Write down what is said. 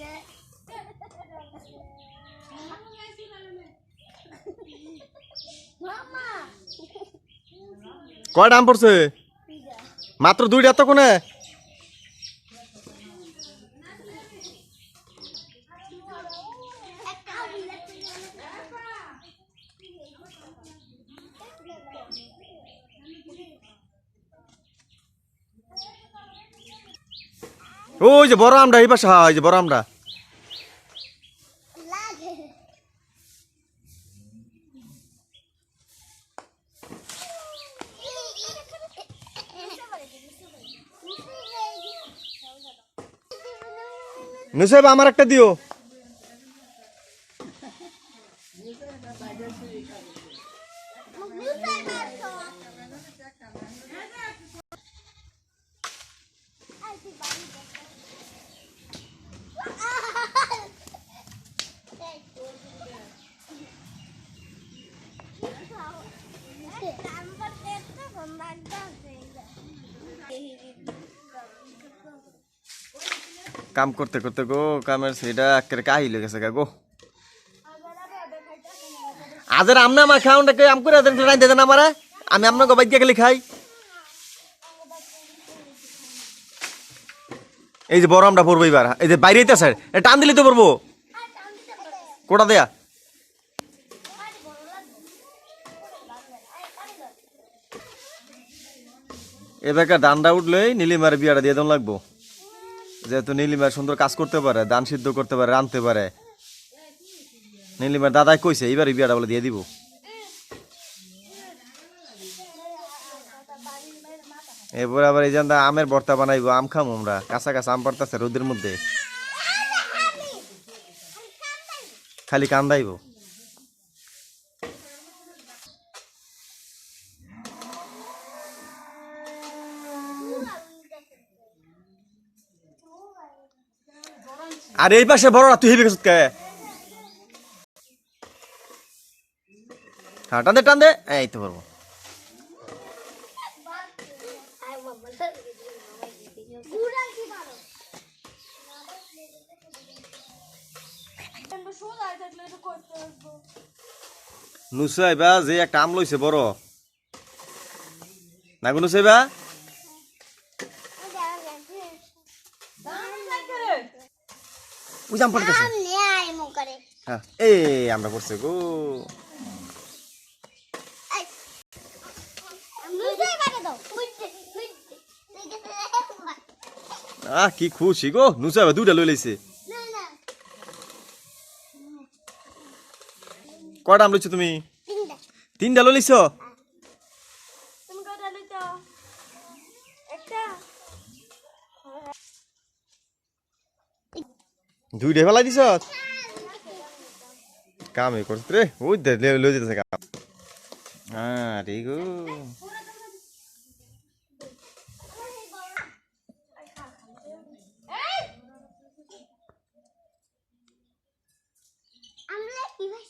আছে মামা কয় দাম পড়ছে? মাত্র দুইটা তো কোনে? ওই যে বড় আমটা এই পাশে হ্যাঁ, ওই যে বড় আমটা। নুসাইব আমার একটা দিও। কাম করতে করতে গো, কামের সেটা একেবারে কাহি লেগেছে গা আজের আমনা আমার খাওয়ানটাকে আম করে আদেন রাই দেন আমারে। আমি আপনাকে বাইক গেলে খাই। এই যে বড় আমটা পড়ব এবার। এই যে বাইরে স্যার টান দিলে তো পড়ব কোটা দেয়া। এবারকার ডান্ডা উঠলেই নীলিমার বিয়াটা দিয়ে দেন লাগবো। যেহেতু নীলিমার সুন্দর কাজ করতে পারে, দান সিদ্ধ করতে পারে, রাঁধতে পারে। নীলিমার দাদাই কইছে এইবার এই বিয়াটা বলে দিয়ে দিব। এরপর আবার এই জানতা আমের ভর্তা বানাইবো, আম খামো আমরা। কাঁচা কাঁচা আম পড়তেছে রোদের মধ্যে। খালি কান্দাইবো আর এই পাশে বড় তুই হেবি গেছত কে? হ্যাঁ টান দে টান দে। এই তো পারব নুসাইবা যে একটা আম লইছে বড়। না গো নুসাইবা উজাম পড়তেছে হ্যাঁ এই আমরা পড়ছে গো। আহ কি খুশি গো। নুসাইবা দুইটা লই লইছে। কয়টা আম লইছো তুমি? তিনটা। লই লইছো? দুইটা ফেলাই দিছ? কামে করছিস রে। ওই লই- যেতেছে কাম। হ্যাঁ ঠিক কি ভাই